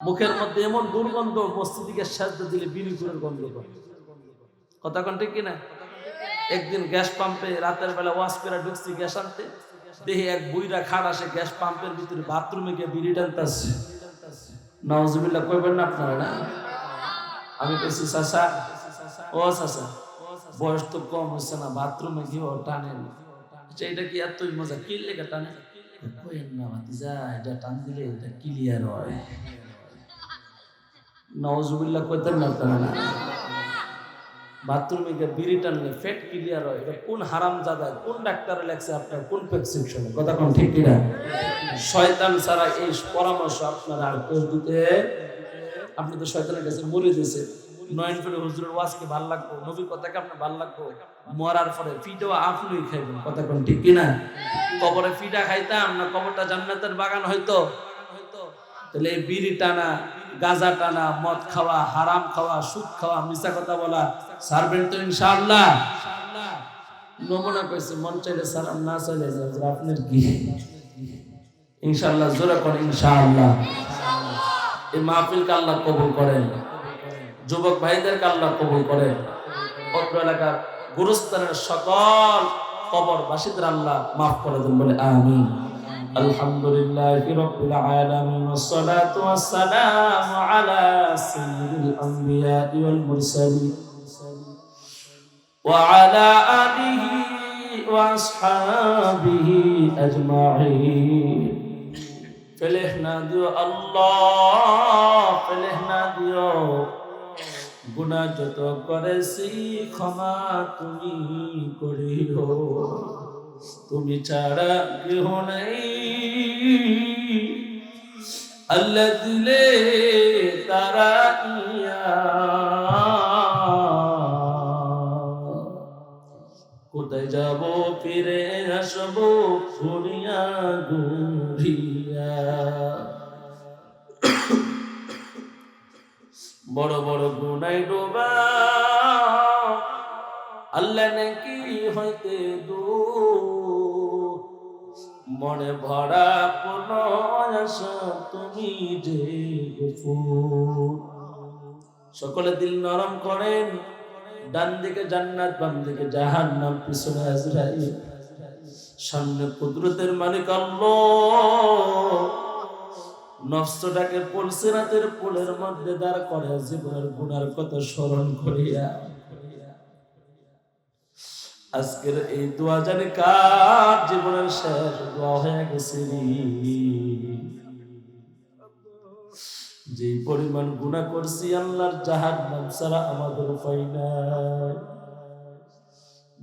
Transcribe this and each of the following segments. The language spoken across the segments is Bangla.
মুখের মধ্যে এমন দুর্গন্ধ মস্তিদিকে সাজতে দিলে বিড়ি গুড়ের গন্ধ করে কথা কোন ঠিক কিনা? একদিন গ্যাস পাম্পে রাতের বেলা ওয়াশ করে ঢুকছি গ্যাস আনতে। দেখি এক বুইরা খাট আসে গ্যাস পাম্পের ভিতরে বাথরুমে গিয়ে বিড়ি টানতেছে। নওয়াজুবিল্লাহ কইবেন না আপনারা না? আমি কইছি চাচা ও চাচা বয়স তো কম হচ্ছে না বাথরুমে গিয়ে টানেন। আচ্ছা, এটা কি এতই মজা? কি লেগে টানে? কইেন না এটা টান দিলে এটা ক্লিয়ার হয়। না বাথরুমে গিয়ে বিড়ি টানলে ক্লিয়ার হয়। এটা কোন হারাম জাদায় কোন লেখছে আপনার, কোন প্রেসক্রিপশনে কথা কোন ঠিক কিনা? শয়তান ছাড়া এই পরামর্শ আপনারা আর দিতে আপনি তো শয়তানের কাছে মরে হুজুরের ওয়াজকে ভালো লাগবো? কথাকে আপনার ভালো লাগবো? মরার পরে ফিটাও আপনি খাইবেন, কথা কোন ঠিক কিনা? কবরে ফিটা খাইতাম না, কবরটা জান্নাতের বাগান হয়তো তাহলে বিড়ি টানা গাঁজা টানা, মদ খাওয়া, হারাম খাওয়া, সুদ খাওয়া মিশা কথা বলা সারবেন তো ইনশাআল্লাহ। নমুনা কইছে মন চাইলে সারাম না চাইলে আপনার কি ইনশাআল্লাহ, জোরে করেন, ইনশাআল্লাহ। এই মাহফিলকে আল্লাহ কবুল করেন। যুবক ভাইদেরকে আল্লাহ কবুল করেন। অত্র এলাকার গুরুস্থানের সকল কবরবাসীদের আল্লাহ মাফ করে দেন বলে, আমিন। আলহামদুলিল্লাহ রব্বিল আলামিন والصلاه والسلام على سيد الانبياء والمرسلين وعلى اله واصحابه اجمعين ফেলেহনা দিও আল্লাহ ফেলেহনা দিও গুনাহ যত করেছি ক্ষমা তুমি করিও তুমি ছাড়া কেহ নাই। আল্লাহ দিলে তারা কোথায় যাব, ফিরে আসব ঘুরিয়া ঘুরিয়া। বড় বড় গুনাই ডোবা। আল্লাহ নাকি হইতে দু মনে ভরা কোন তুমি যে সকলে দিল নরম করেন, ডান দিকে জান্নাত, বাম দিকে জাহান নাম পিছনে আজরাইল। সামনে কুদরতের মালিক নফসটাকে পুলসিরাতের পুলের মধ্যে দাঁড় করে জীবনের গুণার কথা স্মরণ করিয়া। আজকের এই দোয়া জানি কার জীবনের শেষ দোয়া হয়ে গেছে যে পরিমাণ গুণা করছি আল্লাহর জাহান নাম ছাড়া আমাদের উপায় নাই।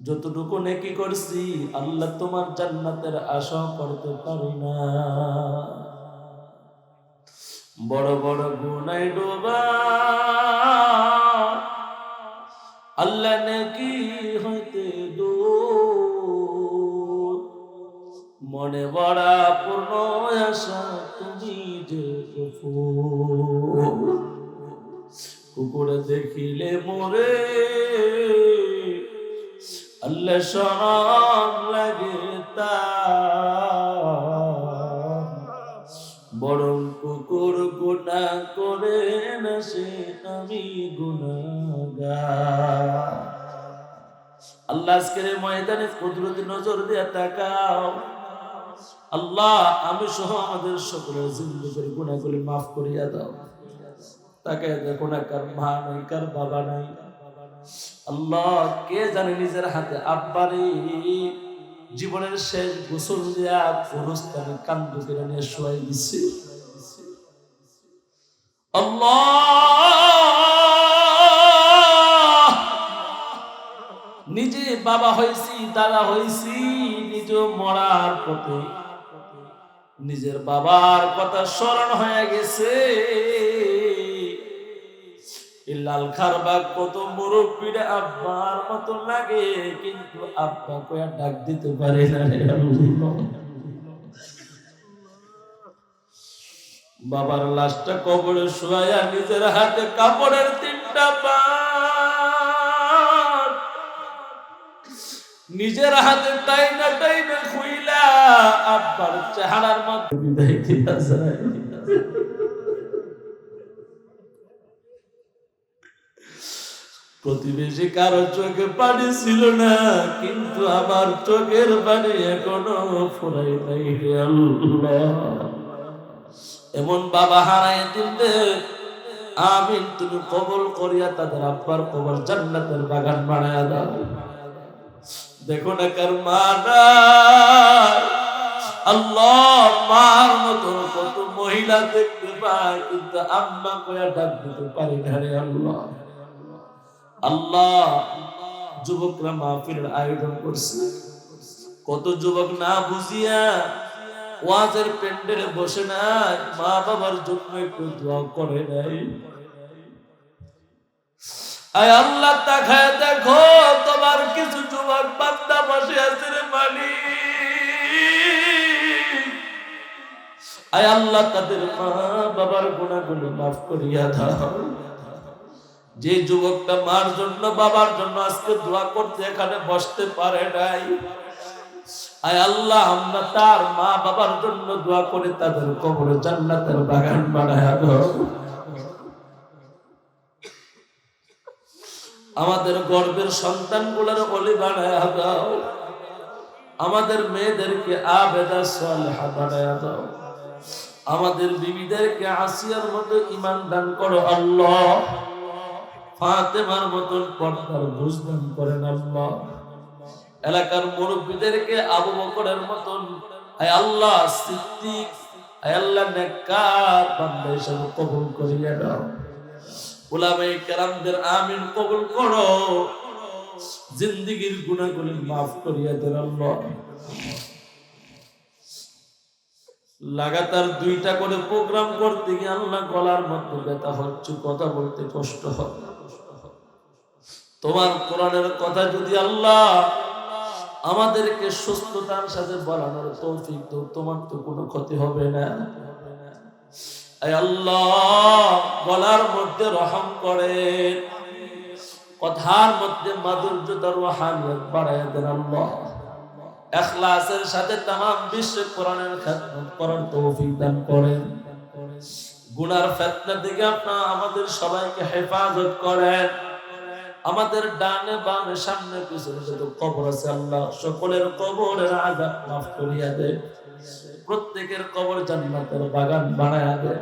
যতটুকু নেকি করছি আল্লাহ তোমার জান্নাতের আশা করতে পারি না। বড় বড় গুনায় ডোবা আল্লাহ নাকি হইতে দূর মনে বড়া পূর্ণ আশা তুমি যে। কুকুরে দেখিলে মোরে আল্লাহ সরম লাগে তার বরং কুকুর গুণা করে না সে আমি গুণাগার আল্লাহ আজকের ময়দানে কুদরতি নজর দিয়ে তাকাও। আল্লাহ, আমি সহ আমাদের সকলের জিন্দগির গুণাগুলি মাফ করিয়া দাও। তাকে দেখো না, কার মা নাই, কার বাবা নাই। আল্লাহ, কে জানে নিজের হাতে আব্বারে? জীবনের শেষ গোসল দিয়া পুরস্কারে কান্দু করে নিয়ে শোয়াই দিছি। আল্লাহ বাবা হয়েছি দাদা হয়েছি নিজ মরার পথে। নিজের বাবার কথা স্মরণ হয়ে গেছে। বাবার লাশটা কবরে শোয়া নিজের হাতে কাপড়ের তিনটা পাত নিজের হাতে তাই না তাই না খুইলা আব্বার চেহারার মধ্যে বিদায় দিয়া যায়। প্রতিবেশী কারও চোখে পানি ছিল না কিন্তু আমার চোখের পানি এখনও ফুরাই নাই এমন বাবা হারাই দিলে আমিন তুমি কবল করিয়া তাদের আব্বার কবর জান্নাতের বাগান বানায় দাও। দেখো না কার আল্লাহ মার মতো কত মহিলা দেখতে পায়, কিন্তু আম্মা কয়া ডাক দিতে পারি না রে আল্লাহ। আল্লাহ, যুবকরা মাহফিলের আয়োজন করছে। কত যুবক না বুঝিয়া ওয়াজের প্যান্ডেলে বসে নাই মা বাবার জন্য একটু দোয়া করে নাই। আয় আল্লাহ তাকায় দেখো তোমার আয় আল্লাহ, তাদের মা বাবার গুণাগুলো মাফ করিয়া দাও। যে যুবকটা মার জন্য, বাবার জন্য আজকে দোয়া করতে এখানে বসতে পারে নাই। আয় আল্লাহ, আমরা তার মা বাবার জন্য দোয়া করে তাদের কবরে জান্নাতের বাগান বানায় দাও। আমাদের গর্বের সন্তানগুলোর বলি বানায় দাও। আমাদের মেয়েদেরকে আবেদা সালেহা বানায় দাও। আমাদের বিবিদেরকে আসিয়ার মতো ইমান দান করো আল্লাহ। ফাতেমার মতন পর্দার বুঝ দান করেন আল্লাহ। এলাকার মুরব্বীদেরকে আবু বকরের মতন, আয় আল্লাহ, সিদ্দিক, আয় আল্লাহ, নেককার, বান্দা হিসেবে কবুল করিয়া দাও উলামায়ে কেরামদের আমিন কবুল করো। জিন্দিগির গুনাহগুলি মাফ করিয়া দেন আল্লাহ। লাগাতার দুইটা করে প্রোগ্রাম করতে গিয়ে আল্লাহ গলার মধ্যে ব্যথা হচ্ছে, কথা বলতে কষ্ট হয়। তোমার কোরআনের কথা যদি আল্লাহ আমাদেরকে সুস্থতার সাথে বলানোর তৌফিক তো তোমার তো কোনো ক্ষতি হবে না। আল্লাহ, গলার মধ্যে রহম করে কথার মধ্যে মাধুর্যতার রহানিয়ত বাড়ায় দেন আল্লাহ। এখলাসের সাথে তামাম বিশ্ব কোরআনের খেদমত করার তৌফিক দান করেন। গুনার ফেতনা থেকে আপনার আমাদের সবাইকে হেফাজত করেন। আমাদের ডানে বামে সামনে পিছনে যত কবর আছে, আল্লাহ সকলের কবরের আজাব মাফ করিয়া দে। প্রত্যেকের কবর জান্নাতের বাগান বানায়া দে।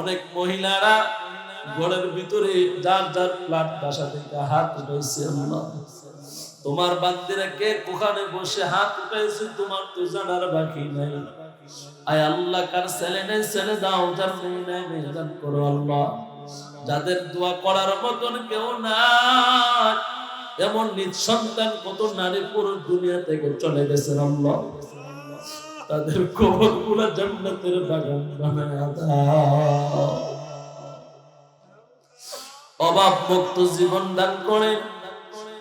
অনেক মহিলারা ঘরের ভিতরে যার যার প্লাট বাসা থেকে হাত উঠাইছে আল্লাহ। তোমার বান্দিরা কে কোখানে বসে হাত উঠাইছে, তোমার তো জানার বাকি নাই। আয় আল্লাহ, কার ছেলে নেই, ছেলে দাও যার মেয়ে নাই মেয়েদান করো আল্লাহ। যাদের দোয়া করার মতন কেউ নাই, এমন নিজ সন্তান কত নারী পুরুষ দুনিয়া থেকে চলে গেছে আল্লাহ। তাদের কবরগুলা জান্নাতের বাগান অভাব মুক্ত জীবন দান করেন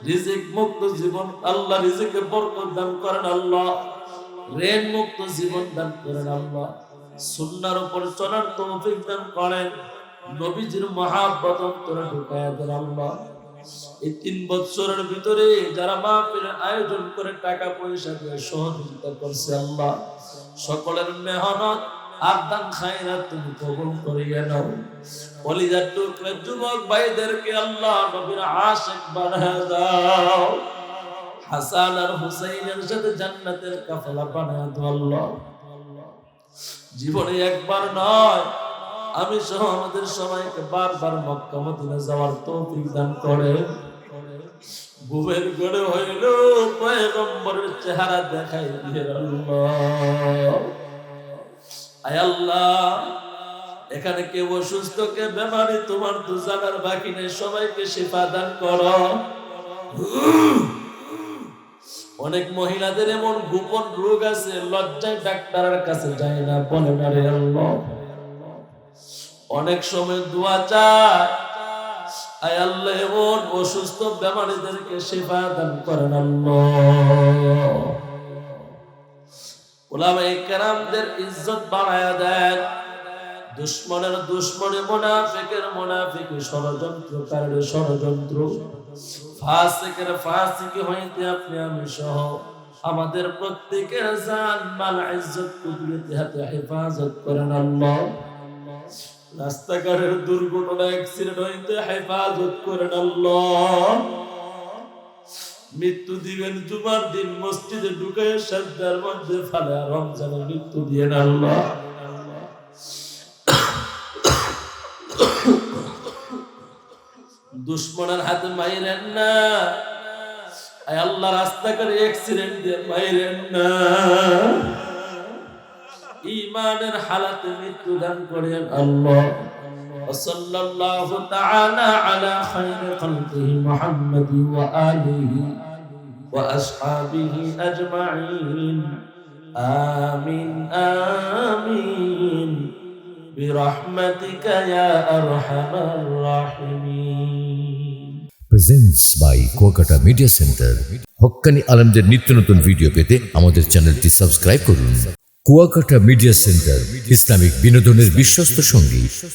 রিজিক মুক্ত জীবন, আল্লাহ রিজিকে বরকত দান করেন আল্লাহ। ঋণ মুক্ত জীবন দান করেন আল্লাহ। সুন্নার উপর চলার তৌফিক দান করেন। নবীজির মহাব্বত অন্তরে ঢুকায় দেন আল্লাহ। এই তিন বছরের ভিতরে যারা মাহফিলের আয়োজন করে টাকা পয়সা দিয়ে সহযোগিতা করছে আল্লাহ। সকলের মেহনত আদান খায়রা তুমি কবুল করিয়া নাও। কলিজার টুকরা যুবক ভাইদেরকে আল্লাহ নবীর আশিক বানায় দাও। হাসান আর হুসাইনের সাথে জান্নাতের কাফলা দাও আল্লাহ। জীবনে একবার নয়, আমি সহ আমাদের সবাইকে বারবার মক্কা মদিনা যাওয়ার তৌফিক দান করে। ঘুমের গড়ে হইল পয়গম্বরের চেহারা দেখাই দিয়ে আল্লাহ। এখানে কেউ অসুস্থ, কে বেমারি, তোমার জানার বাকি নেই, সবাইকে দান অনেক মহিলাদের এমন গোপন রোগ আছে, লজ্জায় ডাক্তারের কাছে যায় না, বলে অনেক সময় দোয়া চায়, আয় আল্লাহ, এমন অসুস্থ বেমারিদেরকে সেবা দান করেন আল্লাহ। ইজ্জত দেন। দুশ্মনের দুশ্মনে ষড়যন্ত্রকারীর ষড়যন্ত্র হইতে আপনি আমি সহ আমাদের প্রত্যেকের জান, মাল, ইজ্জত, কুদরতি হাতে হেফাজত করেন আল্লাহ। রাস্তাঘাটের দুর্ঘটনা, অ্যাক্সিডেন্ট হইতে হেফাজত করেন আল্লাহ। মৃত্যু দিবেন জুমার দিন মসজিদে ঢুকে সাজদার মধ্যে ফালে রমজানে মৃত্যু দিয়েন আল্লাহ। দুশ্মনের হাতে মাইরেন না। আল্লাহ, রাস্তা করে অ্যাক্সিডেন্ট দিয়ে মাইরেন না। ইমানের হালাতে মৃত্যু দান করেন আল্লাহ। وصلى الله تعالى على خير خلقه محمد وآله وأصحابه أجمعين آمين آمين برحمتك يا أرحم الراحمين presents by Kuakata media center Haqqani আলমদের নিত্য নতুন ভিডিও পেতে আমাদের চ্যানেলটি সাবস্ক্রাইব করুন কুয়াকাটা মিডিয়া সেন্টার ইসলামিক বিনোদনের বিশ্বস্ত সঙ্গী